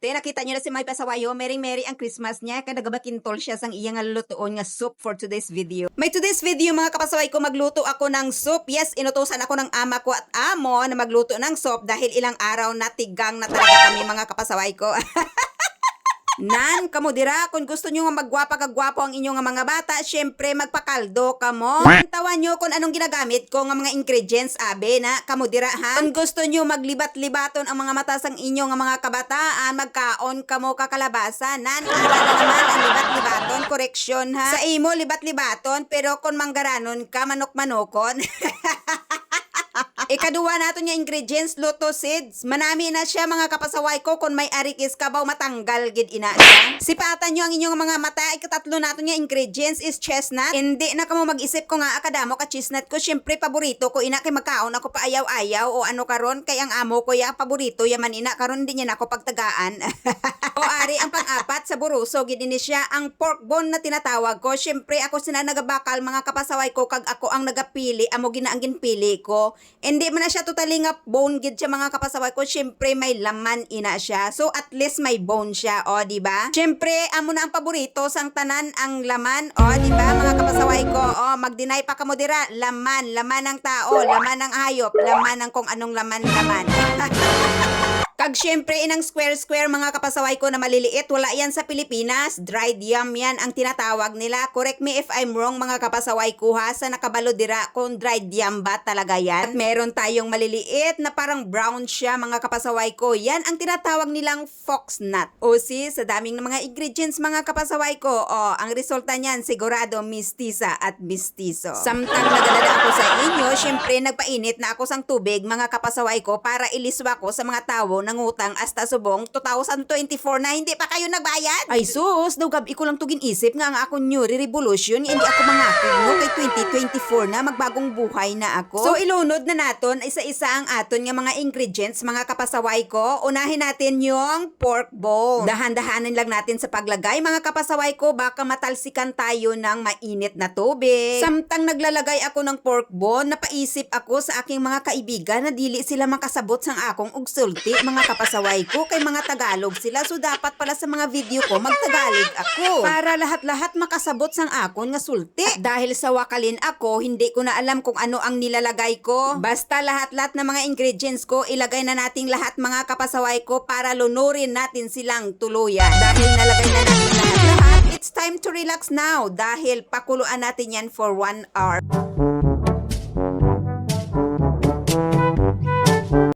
Te, nakita niyo na si May Pasawayo, Merry-merry ang Christmas niya, kaya nagabakintol siya sang iyang lutoon nga soup for today's video. May today's video mga kapasaway ko, magluto ako ng soup. Yes, inutosan ako ng ama ko at amo na magluto ng soup dahil ilang araw na tigang na talaga kami mga kapasaway ko. Nan, kamo dira, kung gusto nyo nga magwapa kagwapo ang inyong mga bata, syempre magpakaldo kamo. Tawan nyo kung anong ginagamit ko nga mga ingredients, abe na, kamo dira ha. Kung gusto nyo maglibat-libaton ang mga mata sang inyong mga kabataan, magkaon kamo kakalabasan. Nan, na naman ang libat-libaton, correction ha. Sa imo, libat-libaton, pero kung manggaranon ka, manok-manokon. Ikaduwa nato niya ingredients, luto seeds. Manami na siya mga kapasaway ko kung may arikis kabaw matanggal gid ina siya. Sipatan nyo ang inyong mga mata. Ikatatlo nato niya ingredients is chestnut. Hindi na kamo mag-isip ko nga akadamo ka chestnut ko. Syempre paborito ko ina kay magkaon ako pa ayaw-ayaw o ano karon kay ang amo ko ya paborito yaman ina karon din niya na ako pagtagaan. pang-apat sa buruso gid ini siya ang pork bone na tinatawag ko. Syempre ako sina nagabakal mga kapasaway ko kag ako ang nagapili amo gina ang ginpili ko. Hindi man na siya totally nga bone gid siya mga kapasaway ko. Syempre may laman ina siya. So at least may bone siya, o di ba? Syempre amo na ang paborito sang tanan ang laman, o di ba mga kapasaway ko? O mag-deny pa kamo dira, laman, laman ng tao, laman ng hayop, laman ng kung anong laman-laman. Kag syempre inang square-square mga kapasaway ko na maliliit, wala yan sa Pilipinas. Dried yam yan ang tinatawag nila. Correct me if I'm wrong mga kapasaway ko ha, sa nakabalo dira kung dried yam ba talaga yan. At meron tayong maliliit na parang brown siya mga kapasaway ko. Yan ang tinatawag nilang fox nut. O si, sa daming ng mga ingredients mga kapasaway ko, o ang resulta niyan sigurado mistisa at mistiso. Samtang nagalala ako sa inyo, syempre nagpainit na ako sang tubig mga kapasaway ko para iliswa ko sa mga tao ng utang hasta subong 2024 na hindi pa kayo nagbayad. Ay sus, daw gabi ko lang to ginisip nga ang ako new revolution, hindi ako mangakig no kay 2024 na magbagong buhay na ako. So ilunod na naton isa-isa ang aton nga mga ingredients mga kapasaway ko. Unahin natin yung pork bone. Dahan-dahanan lang natin sa paglagay mga kapasaway ko baka matalsikan tayo ng mainit na tubig. Samtang naglalagay ako ng pork bone, napaisip ako sa aking mga kaibigan na dili sila makasabot sang akong ugsulti mga kapasaway ko kay mga Tagalog sila so dapat pala sa mga video ko magtagalog ako para lahat-lahat makasabot sang akon nga sulti. Dahil sa wakalin ako, hindi ko na alam kung ano ang nilalagay ko. Basta lahat-lahat ng mga ingredients ko, ilagay na nating lahat mga kapasaway ko para lunurin natin silang tuluyan. Dahil nalagay na natin lahat-lahat, it's time to relax now dahil pakuluan natin yan for one hour.